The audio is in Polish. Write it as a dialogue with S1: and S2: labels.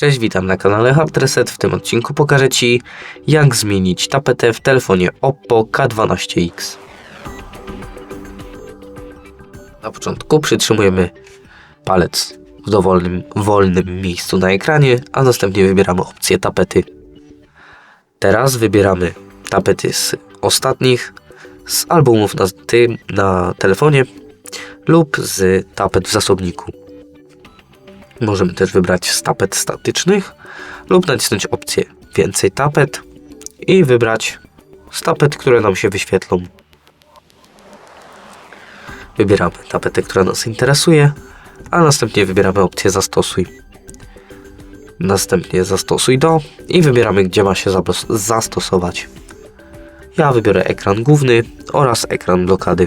S1: Cześć, witam na kanale Hard Reset. W tym odcinku pokażę Ci, jak zmienić tapetę w telefonie Oppo K12X. Na początku przytrzymujemy palec w dowolnym, wolnym miejscu na ekranie, a następnie wybieramy opcję tapety. Teraz wybieramy tapety z ostatnich, z albumów na, tym, na telefonie lub z tapet w zasobniku. Możemy też wybrać z tapet statycznych lub nacisnąć opcję więcej tapet i wybrać z tapet, które nam się wyświetlą. Wybieramy tapetę, która nas interesuje, a następnie wybieramy opcję zastosuj. Następnie zastosuj do i wybieramy gdzie ma się zastosować. Ja wybiorę ekran główny oraz ekran blokady.